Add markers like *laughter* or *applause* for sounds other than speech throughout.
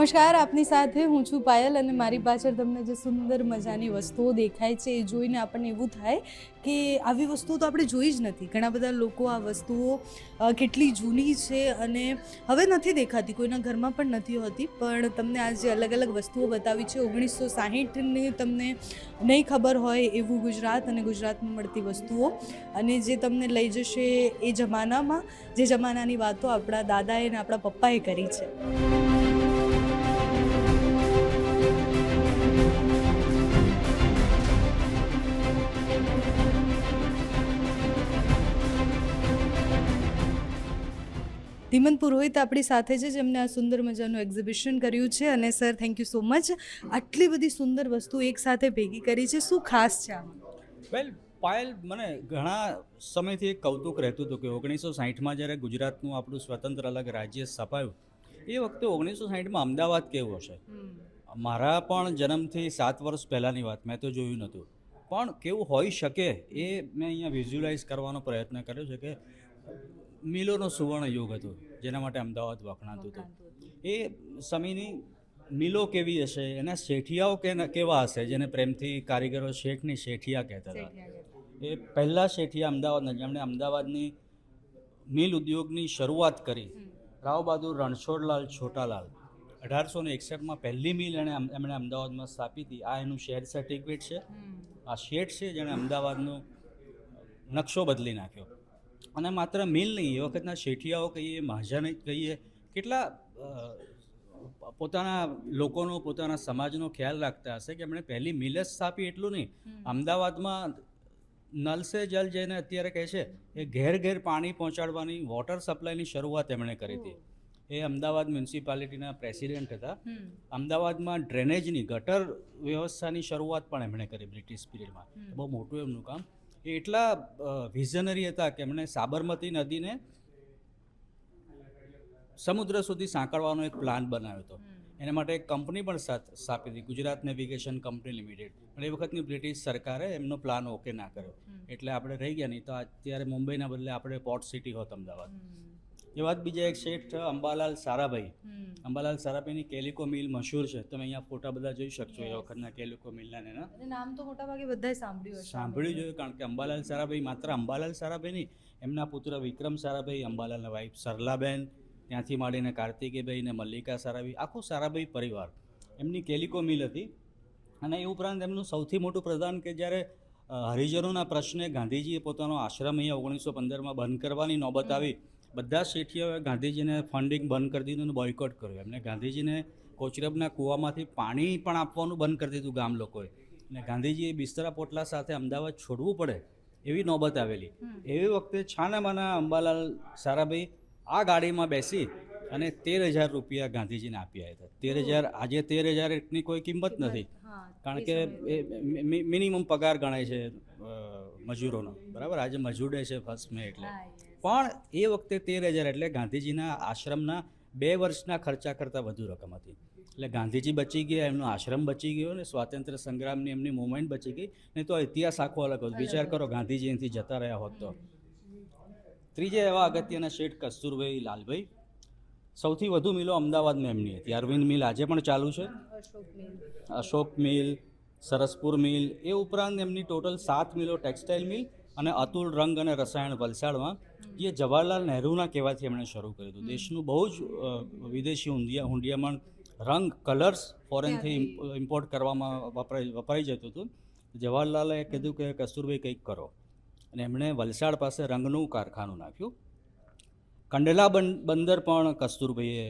નમસ્કાર, આપની સાથે હું છું પાયલ અને મારી પાછળ તમને જે સુંદર મજાની વસ્તુઓ દેખાય છે એ જોઈને આપણને એવું થાય કે આવી વસ્તુઓ તો આપણે જોઈ જ નથી. ઘણા બધા લોકો આ વસ્તુઓ કેટલી જૂની છે અને હવે નથી દેખાતી. કોઈના ઘરમાં પણ નથી હોતી, પણ તમને આજે અલગ અલગ વસ્તુઓ બતાવી છે, ઓગણીસો સાહીઠની તમને નહીં ખબર હોય એવું ગુજરાત અને ગુજરાતમાં મળતી વસ્તુઓ. અને જે તમને લઈ જશે એ જમાનામાં, જે જમાનાની વાતો આપણા દાદાએ અને આપણા પપ્પાએ કરી છે. ધીમન પુરોહિત આપણી સાથે છે જેમને આ સુંદર મજાનું એક્ઝિબિશન કર્યું છે. અને sir thank you so much આટલી બધી સુંદર વસ્તુ એક સાથે ભેગી કરી છે. શું ખાસ છે આમાં? વેલ પાયલ મને ઘણા સમયથી એક કૌતુક રહેતું હતું કે ઓગણીસો સાહીઠમાં જ્યારે ગુજરાતનું આપણું સ્વતંત્ર અલગ રાજ્ય સ્થપાયું એ વખતે ઓગણીસો સાહીઠમાં અમદાવાદ કેવું હશે? મારા પણ જન્મથી સાત વર્ષ પહેલાંની વાત મેં તો જોયું નહોતું. પણ કેવું હોઈ શકે એ મેં અહીંયા વિઝ્યુલાઇઝ કરવાનો પ્રયત્ન કર્યો છે કે મિલોનો સુવર્ણ યુગ હતો જેના માટે અમદાવાદ વખણાતું હતું. એ સમયની મિલો કેવી હશે એના શેઠિયાઓ કે કેવા હશે જેને પ્રેમથી કારીગરો શેઠની શેઠિયા કહેતા હતા. એ પહેલા શેઠિયા અમદાવાદના જેમણે અમદાવાદની મિલ ઉદ્યોગની શરૂઆત કરી રાવ બહાદુર રણછોડલાલ છોટાલાલ. અઢારસો ને એકસઠમાં પહેલી મિલ એણે એમણે અમદાવાદમાં સ્થાપી હતી. આ એનું શેર સર્ટિફિકેટ છે. આ શેઠ છે જેણે અમદાવાદનો નકશો બદલી નાખ્યો. અને માત્ર મિલ નહીં એ વખતના શેઠિયાઓ કહીએ મહાજન કહીએ કેટલા પોતાના લોકોનો પોતાના સમાજનો ખ્યાલ રાખતા હશે કે એમણે પહેલી મિલ જ સ્થાપી એટલું નહીં. અમદાવાદમાં નલ સે જલ જેને અત્યારે કહે છે એ ઘેર ઘેર પાણી પહોંચાડવાની વોટર સપ્લાયની શરૂઆત એમણે કરી હતી. એ અમદાવાદ મ્યુનિસિપાલિટીના પ્રેસિડેન્ટ હતા. અમદાવાદમાં ડ્રેનેજની ગટર વ્યવસ્થાની શરૂઆત પણ એમણે કરી બ્રિટિશ પીરિયડમાં. બહુ મોટું એમનું કામ. એ એટલા વિઝનરી હતા કે એમણે સાબરમતી નદીને સમુદ્ર સુધી સાંકળવાનો એક પ્લાન બનાવ્યો હતો. એના માટે એક કંપની પણ સાથ- સ્થાપી હતી ગુજરાત નેવિગેશન કંપની લિમિટેડ પણ એ વખતની બ્રિટિશ સરકારે એમનો પ્લાન ઓકે ના કર્યો. એટલે આપણે રહી ગયા નહીં તો અત્યારે મુંબઈના બદલે આપણે પોર્ટ સિટી હોત અમદાવાદ. એ વાત બીજા એક શેઠ અંબાલાલ સારાભાઈ. અંબાલાલ સારાભાઈની કેલિકો મિલ મશહૂર છે. તમે અહીંયા ફોટા બધા જોઈ શકશો એ વખતના કેલિકો મિલના ને નામ તો મોટા ભાગે બધાએ સાંભળ્યું સાંભળ્યું જોઈએ કારણ કે અંબાલાલ સારાભાઈ માત્ર અંબાલાલ સારાભાઈ નહીં એમના પુત્ર વિક્રમ સારાભાઈ અંબાલાલના વાઈફ સરલાબેન ત્યાંથી માંડીને કાર્તિકેયભાઈ ને મલ્લિકા સારાભાઈ આખો સારાભાઈ પરિવાર એમની કેલિકો મિલ હતી. અને એ ઉપરાંત એમનું સૌથી મોટું પ્રદાન કે જ્યારે હરિજનોના પ્રશ્ને ગાંધીજીએ પોતાનો આશ્રમ અહીંયા ઓગણીસો પંદરમાં બંધ કરવાની નોબત આવી બધા શેઠીઓએ ગાંધીજીને ફંડિંગ બંધ કરી દીધું અને બોયકોટ કર્યું. એમને ગાંધીજીને કોચરબના કૂવામાંથી પાણી પણ આપવાનું બંધ કરી દીધું ગામ લોકોએ. અને ગાંધીજીએ બિસ્તરા પોટલા સાથે અમદાવાદ છોડવું પડે એવી નોબત આવેલી. એવી વખતે છાનામાના અંબાલાલ સારાભાઈ આ ગાડીમાં બેસી અને તેર હજાર રૂપિયા ગાંધીજીને આપ્યા હતા. તેર હજાર આજે તેર હજાર એટલી કોઈ કિંમત નથી. કારણ કે એ મિનિમમ પગાર ગણાય છે મજૂરોનો. બરાબર? આજે મજૂર ડે છે ફર્સ્ટ મે એટલે. પણ એ વખતે તેર હજાર એટલે ગાંધીજીના આશ્રમના બે વર્ષના ખર્ચા કરતાં વધુ રકમ હતી. એટલે ગાંધીજી બચી ગયા, એમનો આશ્રમ બચી ગયો ને સ્વાતંત્ર્ય સંગ્રામની એમની મુવમેન્ટ બચી ગઈ નહીં તો ઇતિહાસ આખો અલગ હતો. વિચાર કરો ગાંધીજી અહીંથી જતા રહ્યા હોત તો. ત્રીજા એવા અગત્યના શેઠ કસ્તુરભાઈ લાલભાઈ. સૌથી વધુ મિલો અમદાવાદમાં એમની હતી. અરવિંદ મિલ આજે પણ ચાલુ છે. અશોક મિલ, સરસપુર મિલ, એ ઉપરાંત એમની ટોટલ સાત મિલો ટેક્સટાઇલ મિલ અને અતુલ રંગ અને રસાયણ વલસાડમાં જે જવાહરલાલ નહેરુના કહેવાથી એમણે શરૂ કર્યું હતું. દેશનું બહુ જ વિદેશી હુંડિયા હુંડિયામણ રંગ કલર્સ ફોરેનથી ઇમ્પોર્ટ કરવામાં વપરાય વપરાઈ જતું હતું. જવાહરલાલે કીધું કે કસ્તુરભાઈ કંઈક કરો. અને એમણે વલસાડ પાસે રંગનું કારખાનું નાખ્યું. કંડલા બંદર પણ કસ્તુરભાઈએ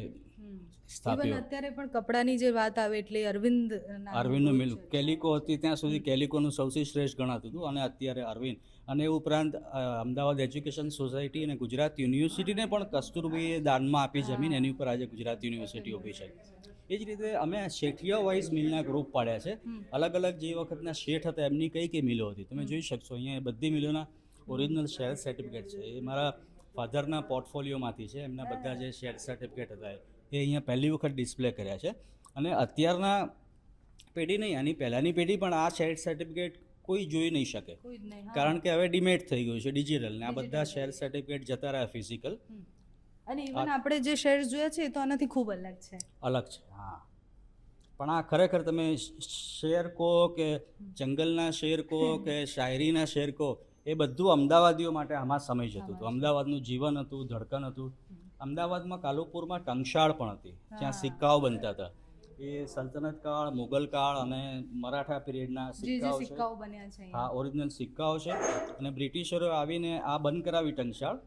સ્થાપ્યો અત્યારે પણ કપડાની જે વાત આવે એટલે અરવિંદ અરવિંદનું મિલ કેલિકો હતી ત્યાં સુધી કેલિકોનું સૌથી શ્રેષ્ઠ ગણાતું હતું અને અત્યારે અરવિંદ. અને એ ઉપરાંત અમદાવાદ એજ્યુકેશન સોસાયટી અને ગુજરાત યુનિવર્સિટીને પણ કસ્તુરભાઈએ દાનમાં આપી જમીન. એની ઉપર આજે ગુજરાત યુનિવર્સિટી ઊભી છે. એ જ રીતે અમે શેઠિયા વાઇઝ મિલના ગ્રુપ પાડ્યા છે. અલગ અલગ જે વખતના શેઠ હતા એમની કઈ કઈ મિલો હતી? તમે જોઈ શકશો અહીંયા એ બધી મિલોના ઓરિજિનલ શેર સર્ટિફિકેટ છે. એ મારા ફાધરના પોર્ટફોલિયોમાંથી છે. એમના બધા જે શેર સર્ટિફિકેટ હતા એ અહીંયા પહેલી વખત ડિસ્પ્લે કર્યા છે. અને અત્યારના પેઢી નહીં આની પહેલાંની પેઢી પણ આ શેર સર્ટિફિકેટ કોઈ જોઈ નહીં શકે. કારણ કે હવે ડિમેટ થઈ ગયું છે ડિજિટલ ને આ બધા શેર સર્ટિફિકેટ જતા રહ્યા ફિઝિકલ અને ઇવન આપણે જે શેર જોયા છે એ તો આનાથી ખૂબ અલગ છે. અલગ છે હા. પણ આ ખરેખર તમે શેર કહો કે જંગલના શેર કહો *laughs* કે શાયરીના શેર કહો એ બધું અમદાવાદીઓ માટે આમાં સમય જતું હતું. અમદાવાદનું જીવન હતું ધડકન હતું. અમદાવાદમાં કાલુપુરમાં ટંકશાળ પણ હતી. જ્યાં સિક્કાઓ બનતા હતા. એ સલ્તનત કાળ મુગલ કાળ અને મરાઠા પિરિયડના સિક્કાઓ છે. હા ઓરિજિનલ સિક્કાઓ છે. અને બ્રિટિશરો આવીને આ બંધ કરાવી ટંકશાળ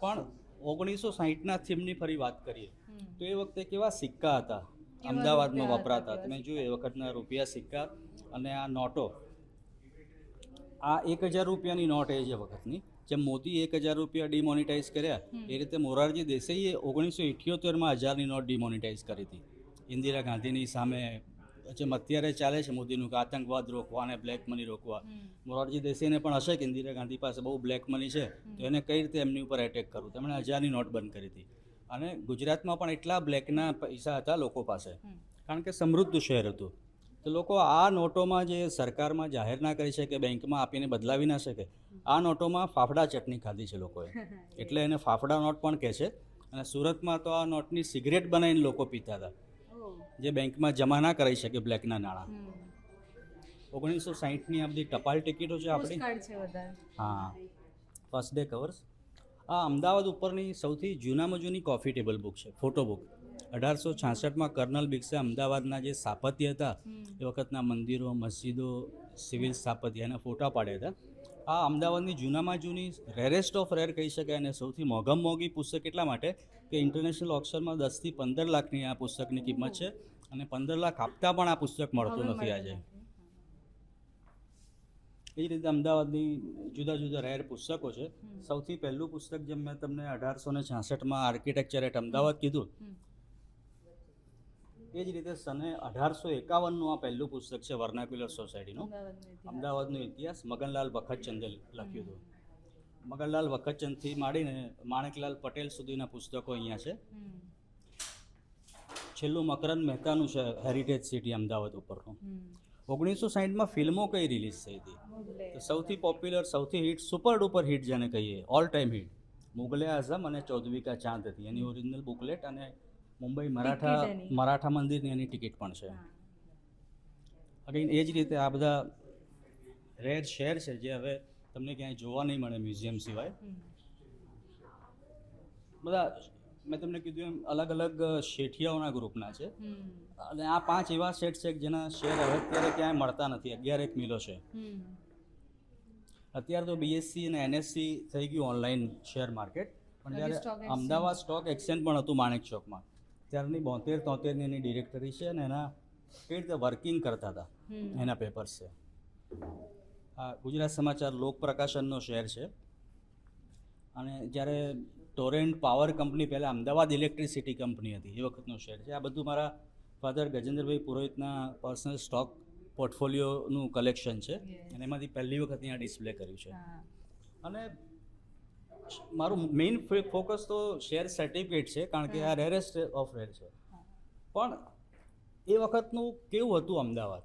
પણ ઓગણીસો સાહીઠના થીમની ફરી વાત કરીએ તો એ વખતે કેવા સિક્કા હતા? અમદાવાદમાં વપરાતા તમે જોયું એ વખતના રૂપિયા સિક્કા અને આ નોટો. આ એક હજાર રૂપિયાની નોટ એ જે વખતની. જેમ મોદી એક હજાર રૂપિયા ડિમોનિટાઈઝ કર્યા એ રીતે મોરારજી દેસાઈએ ઓગણીસો ઇઠ્યોતેરમાં હજારની નોટ ડિમોનિટાઈઝ કરી હતી. ઇન્દિરા ગાંધીની સામે જેમ અત્યારે ચાલે છે મોદીનું કે આતંકવાદ રોકવા અને બ્લેક મની રોકવા. મોરારજી દેસાઈને પણ હશે કે ઇન્દિરા ગાંધી પાસે બહુ બ્લેક મની છે તો એને કઈ રીતે એમની ઉપર એટેક કરવું? તેમણે હજારની નોટ બંધ કરી હતી. અને ગુજરાતમાં પણ એટલા બ્લેકના પૈસા હતા લોકો પાસે. કારણ કે સમૃદ્ધ શહેર હતું. તો લોકો આ નોટોમાં જે સરકારમાં જાહેર ના કરી શકે બેંકમાં આપીને બદલાવી ના શકે આ નોટોમાં ફાફડા ચટણી ખાધી છે લોકોએ. *laughs* એટલે એને ફાફડા નોટ પણ કહે છે. અને સુરતમાં તો આ નોટની સિગરેટ બનાવીને લોકો પીતા હતા. જે બેંકમાં જમા ના કરાવી શકે બ્લેકના નાણાં. ઓગણીસો સાહીઠની આ બધી ટપાલ ટિકિટો છે આપણી? હા. ફર્સ્ટ ડે કવર્સ આ અમદાવાદ ઉપરની સૌથી જૂનામાં જૂની કોફી ટેબલ બુક છે ફોટો બુક. અઢારસો છાસઠમાં કર્નલ બિક્સે અમદાવાદના જે સ્થાપત્ય હતા એ વખતના મંદિરો મસ્જિદો સિવિલ સ્થાપત્ય એના ફોટા પાડ્યા હતા. આ અમદાવાદની જૂનામાં જૂની રેરેસ્ટ ઓફ રેર કહી શકાય અને સૌથી મોઘમ મોંઘી પુસ્તક એટલા માટે કે ઇન્ટરનેશનલ ઓક્શનમાં દસથી પંદર લાખની આ પુસ્તકની કિંમત છે અને પંદર લાખ આપતા પણ આ પુસ્તક મળતું નથી આજે. એ જ રીતે અમદાવાદની જુદા જુદા રેર પુસ્તકો છે. સૌથી પહેલું પુસ્તક જેમ મેં તમને અઢારસો ને છાસઠમાં આર્કિટેક્ચર એટ અમદાવાદ કીધું. એ જ રીતે સને અઢારસો એકાવનનું આ પહેલું પુસ્તક છે વર્નાક્યુલર સોસાયટીનું. અમદાવાદનો ઇતિહાસ. મગનલાલ વખતચંદે લખ્યું હતું. મગનલાલ વખતચંદથી માંડીને માણેકલાલ પટેલ સુધીના પુસ્તકો અહીંયા છે. છેલ્લું મકરંદ મહેતાનું છે હેરિટેજ સિટી અમદાવાદ ઉપરનું. ઓગણીસો સાહીઠમાં ફિલ્મો કઈ રિલીઝ થઈ હતી? તો સૌથી પોપ્યુલર સૌથી હિટ સુપર ડુપર હિટ જેને કહીએ all time hit Mughal e Azam અને ચૌદવી કા ચાંદ હતી. એની ઓરિજિનલ બુકલેટ અને મુંબઈ મરાઠા મરાઠા મંદિરની એની ટિકિટ પણ છે. અગેન એ જ રીતે આ બધા રેર શહેર છે જે હવે તમને ક્યાંય જોવા નહીં મળે મ્યુઝિયમ સિવાય. બધા મેં તમને કીધું એમ અલગ અલગ શેઠિયાઓના ગ્રુપના છે. અને આ પાંચ એવા શેઠ છે જેના શેર હવે અત્યારે ક્યાંય મળતા નથી. અગિયાર એક મિલો છે. અત્યારે તો બીએસસી અને એનએસસી થઈ ગયું ઓનલાઈન શેર માર્કેટ પણ જ્યારે અમદાવાદ સ્ટોક એક્સચેન્જ પણ હતું માણેક ચોકમાં. ત્યારની બોતેર તોતેરની એની ડિરેક્ટરી છે અને એના કઈ રીતે વર્કિંગ કરતા હતા એના પેપર્સ છે. આ ગુજરાત સમાચાર લોક પ્રકાશનનો શેર છે. અને જ્યારે ટોરેન્ટ પાવર કંપની પહેલાં અમદાવાદ ઇલેક્ટ્રિસિટી કંપની હતી એ વખતનો શેર છે. આ બધું મારા ફાધર ગજેન્દ્રભાઈ પુરોહિતના પર્સનલ સ્ટોક પોર્ટફોલિયોનું કલેક્શન છે. અને એમાંથી પહેલી વખત અહીંયા ડિસ્પ્લે કર્યું છે. અને મારું મેઇન ફોકસ તો શેર સર્ટિફિકેટ છે કારણ કે આ રેરેસ્ટ ઓફ રેર છે. પણ એ વખતનું કેવું હતું અમદાવાદ?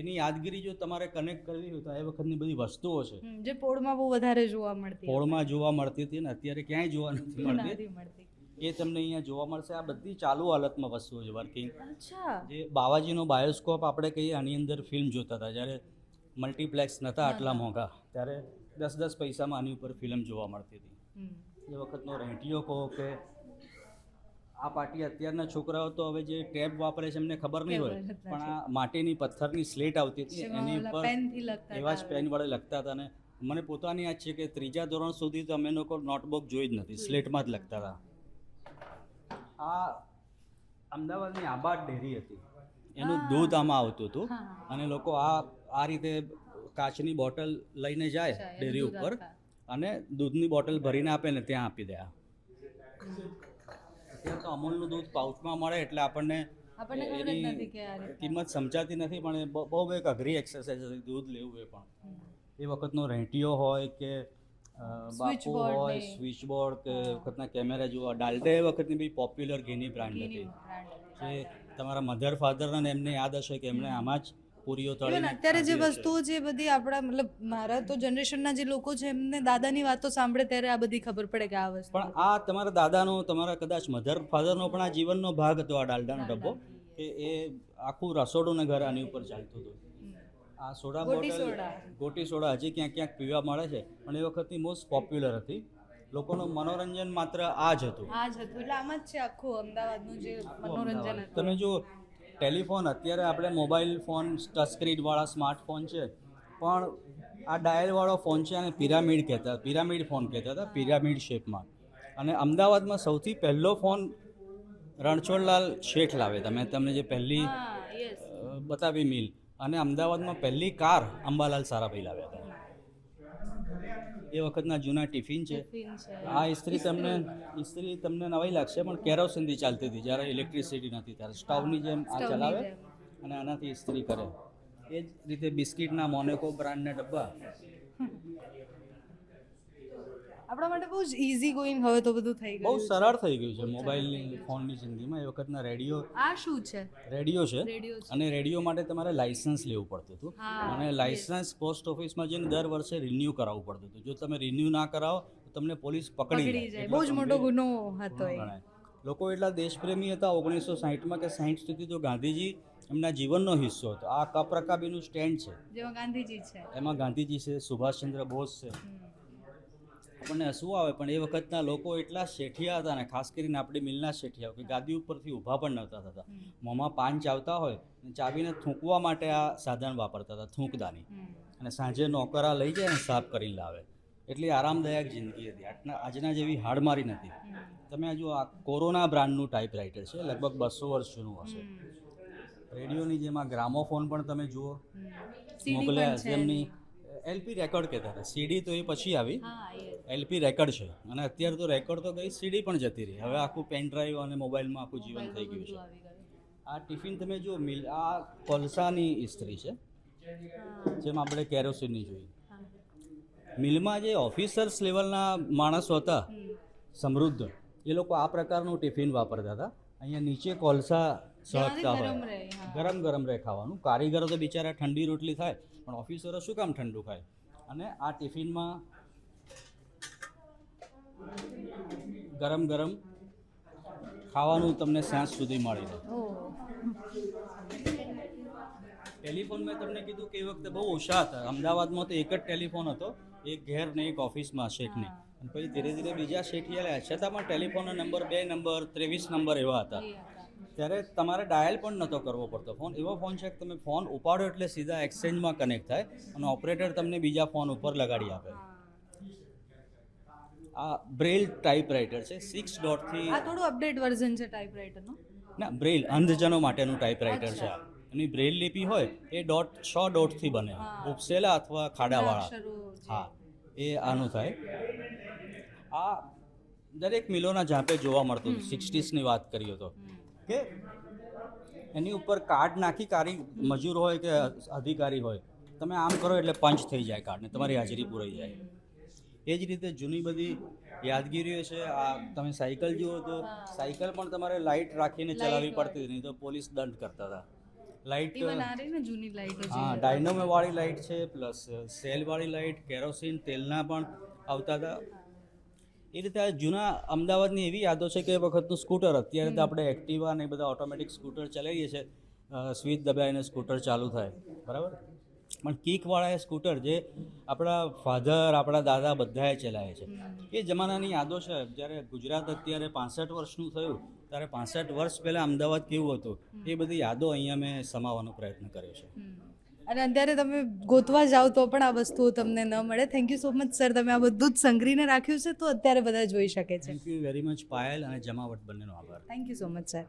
એની યાદગીરી જો તમારે કનેક્ટ કરવી હોય તો એ વખતની બધી વસ્તુઓ છે. જે પોળમાં બહુ વધારે જોવા મળતી પોળમાં જોવા મળતી હતી ને અત્યારે ક્યાંય જોવા નથી મળતી. એ તમને અહીંયા જોવા મળશે. આ બધી ચાલુ હાલતમાં વસ્તુઓ છે વર્કિંગ જે બાવાજીનો બાયોસ્કોપ આપણે કહીએ આની અંદર ફિલ્મ જોતા હતા. જ્યારે મલ્ટીપ્લેક્સ નહોતા આટલા મોંઘા. ત્યારે દસ દસ પૈસામાં આની ઉપર ફિલ્મ જોવા મળતી હતી. એ વખતનો રેંટિયો કહો કે આ પાર્ટી અત્યારના છોકરાઓ તો હવે જે ટેબ વાપરે છે એમને ખબર નહીં હોય. પણ આ માટીની પથ્થરની સ્લેટ આવતી હતી એની ઉપર એવા જ પેન વડે લખતા હતા અને મને પોતાની યાદ છે કે ત્રીજા ધોરણ સુધી તો અમે લોકો નોટબુક જોઈ જ નથી સ્લેટમાં જ લખતા હતા. આ અમદાવાદની આબાદ ડેરી હતી. એનું દૂધ આમાં આવતું હતું અને લોકો આ આ રીતે કાચની બોટલ લઈને જાય ડેરી ઉપર અને દૂધની બોટલ ભરીને આપે ને ત્યાં આપી દે. અત્યારે તો અમૂલનું દૂધ પાઉચમાં મળે એટલે આપણને આપણને ખબર જ એની નથી કે આ રીતના. કિંમત સમજાતી નથી પણ એ બહુ એક અઘરી એક્સરસાઇઝ હતી દૂધ લેવું એ પણ. એ વખતનો રેંટિયો હોય કે બાપુ હોય સ્વિચ બોર્ડ કે વખતના કેમેરા જોવા ડાલ્ટા એ વખતની બી પોપ્યુલર ઘીની બ્રાન્ડ હતી. જે તમારા મધર ફાધરને એમને યાદ હશે કે એમણે આમાં જ પૂરીઓ તળી અત્યારે જે વસ્તુઓ જે બધી આપણા મતલબ મારા તો જનરેશનના જે લોકો છે એમને દાદાની વાતો સાંભળે ત્યારે આ બધી ખબર પડે કે આ વસ્તુ. પણ આ તમારા દાદાનો તમારા કદાચ મધર ફાધરનો પણ આ જીવનનો ભાગ હતો આ ડાલડાનો ડબ્બો કે એ આખું રસોડું ને ઘર આની ઉપર ચાલતું હતું. આ સોડા બોટલ સોડા. ગોટી સોડા હજી ક્યાંક ક્યાંક પીવા મળે છે પણ એ વખતની મોસ્ટ પોપ્યુલર હતી. લોકોનું મનોરંજન માત્ર આ જ હતું. આ જ હતું. એટલે આમાં જ છે આખું અમદાવાદનું જે મનોરંજન હતું. તમે જો ટેલિફોન અત્યારે આપણે મોબાઈલ ફોન ટચસ્ક્રીનવાળા સ્ક્રીન વાળા સ્માર્ટફોન છે. પણ આ ડાયલવાળો ફોન છે અને પિરામિડ કહેતા પિરામિડ ફોન કહેતા હતા પિરામિડ શેપમાં. અને અમદાવાદમાં સૌથી પહેલો ફોન રણછોડલાલ શેઠ લાવે. તમે તમને જે પહેલી બતાવી મિલ. અને અમદાવાદમાં પહેલી કાર અંબાલાલ સારાભાઈ લાવ્યા હતા. એ વખતના જૂના ટિફિન છે. આ ઇસ્ત્રી તમને ઇસ્ત્રી તમને નવાઈ લાગશે પણ કેરોસીનથી ચાલતી હતી જ્યારે ઇલેક્ટ્રિસિટી નથી ત્યારે સ્ટવની જેમ આ ચલાવે અને આનાથી ઇસ્ત્રી કરે. એ જ રીતે બિસ્કિટના મોનેકો બ્રાન્ડના ડબ્બા. આપણા માટે બહુ જ ઇઝી ગોઈંગ હવે તો બધું થઈ બહુ સરળ થઈ ગયું છે મોબાઈલની ફોનની જિંદગીમાં એ વખતના રેડિયો આ શું છે? રેડિયો છે. અને રેડિયો માટે તમારે લાઇસન્સ લેવું પડતું હતું. અને લાઇસન્સ પોસ્ટ ઓફિસમાં જઈને દર વર્ષે રિન્યૂ કરાવવું પડતું હતું. જો તમે રિન્યૂ ના કરાવો તો તમને પોલીસ પકડી જાય. બહુ જ મોટો ગુનો હતો એ. લોકો એટલા દેશપ્રેમી હતા ઓગણીસો સાહીઠમાં કે સાહીઠ સુધી તો ગાંધીજી એમના જીવનનો હિસ્સો હતો. આ કપ રકાબીનું સ્ટેન્ડ છે. જેમાં ગાંધીજી છે. એમાં ગાંધીજી છે સુભાષચંદ્ર બોઝ છે. આપણને હસવું આવે? પણ એ વખતના લોકો એટલા શેઠિયા હતા ને ખાસ કરીને આપણી મિલના શેઠિયા કે ગાદી ઉપરથી ઊભા પણ નહોતા થતા. મોમાં પાન ચાવતા હોય ને ચાવીને થૂંકવા માટે આ સાધન વાપરતા હતા થૂંકદાની. અને સાંજે નોકરા લઈ જાય ને સાફ કરીને લાવે. એટલી આરામદાયક જિંદગી હતી. આજના આજના જેવી હાડમારી નથી. તમે હજુ આ કોરોના બ્રાન્ડનું ટાઈપરાઇટર છે લગભગ બસો વર્ષ જૂનું હશે રેડિયોની જેમાં ગ્રામોફોન પણ તમે જુઓ. મોકલ્યા જેમની એલપી રેકોર્ડ કહેતા હતા. સીડી તો એ પછી આવી. એલપી રેકોર્ડ છે. અને અત્યારે તો રેકોર્ડ તો ગઈ સીડી પણ જતી રહી. હવે આખું પેન ડ્રાઈવ અને મોબાઈલમાં આખું જીવન થઈ ગયું છે. આ ટિફિન તમે જો મિલ આ કોલસાની ઇસ્ત્રી છે. જેમ આપણે કેરોસીનની જોઈ હા. મિલમાં જે ઓફિસર્સ લેવલના માણસો હતા સમૃદ્ધ એ લોકો આ પ્રકારનું ટિફિન વાપરતા હતા. અહીંયા નીચે કોલસા સળગતા હોય. ગરમ ગરમ રહે ખાવાનું. કારીગરો તો બિચારા ઠંડી રોટલી થાય પણ ઓફિસરો શું કામ ઠંડુ ખાય? અને આ ટિફિનમાં ગરમ ગરમ ખાવાનું તમને સાંજ સુધી મળી રહે. ટેલિફોન મેં તમને કીધું કે એ વખતે બહુ ઓછા હતા. અમદાવાદમાં તો એક જ ટેલિફોન હતો એક ઘેર ને એક ઓફિસમાં શેઠને. અને પછી ધીરે ધીરે બીજા શેઠી આવ્યા. છતાં પણ ટેલિફોનનો નંબર બે નંબર ત્રેવીસ નંબર એવા હતા. ત્યારે તમારે ડાયલ પણ નહોતો કરવો પડતો. ફોન એવો ફોન છે કે તમે ફોન ઉપાડો એટલે સીધા એક્સચેન્જમાં કનેક્ટ થાય અને ઓપરેટર તમને બીજા ફોન ઉપર લગાડી આપે. આ બ્રેલ ટાઈપરાઇટર છે સિક્સ ડોટથી આ થોડું અપડેટ વર્ઝન છે ટાઈપરાઇટરનું ના બ્રેલ અંધજનો માટેનું ટાઈપરાઇટર છે એની બ્રેલ લિપિ હોય એ ડોટ છ ડોટથી બને. ઉપસેલા અથવા ખાડાવાળા. હા એ આનું થાય. આ દરેક મિલોના ઝાંપે જોવા મળતું. સિક્સટીસની વાત કરીએ તો. કે એની ઉપર કાર્ડ નાખી કારી મજૂર હોય કે અધિકારી હોય તમે આમ કરો એટલે પંચ થઈ જાય કાર્ડને તમારી હાજરી પૂરાઈ જાય. એ જ રીતે જૂની બધી યાદગીરીઓ છે. આ તમે સાયકલ જુઓ તો સાયકલ પણ તમારે લાઇટ રાખીને ચલાવવી પડતી નહીં તો પોલીસ દંડ કરતા હતા. લાઇટ જૂની લાઈટો હા ડાયનોમો વાળી લાઇટ છે પ્લસ સેલ વાળી લાઇટ કેરોસીન તેલના પણ આવતા હતા. એ રીતે આ જૂના અમદાવાદની એવી યાદો છે કે એ વખતનું સ્કૂટર અત્યારે તો આપણે એક્ટિવા ને બધા ઓટોમેટિક સ્કૂટર ચલાવીએ છીએ. સ્વિચ દબાવીને સ્કૂટર ચાલુ થાય. બરાબર? પણ કિકવાળા એ સ્કૂટર જે આપણા ફાધર આપણા દાદા બધાએ ચલાવે છે. એ જમાનાની યાદો છે. જ્યારે ગુજરાત અત્યારે પાસઠ વર્ષનું થયું ત્યારે પાસઠ વર્ષ પહેલાં અમદાવાદ કેવું હતું? એ બધી યાદો અહીંયા મેં સમાવવાનો પ્રયત્ન કર્યો છે. અને અત્યારે તમે ગોતવા જાઓ તો પણ આ વસ્તુઓ તમને ન મળે. Thank you so much sir તમે આ બધું જ સંગ્રહીને રાખ્યું છે તો અત્યારે બધા જોઈ શકે છે. Thank you very much Payal અને જમાવટ બંનેનો આભાર. Thank you so much sir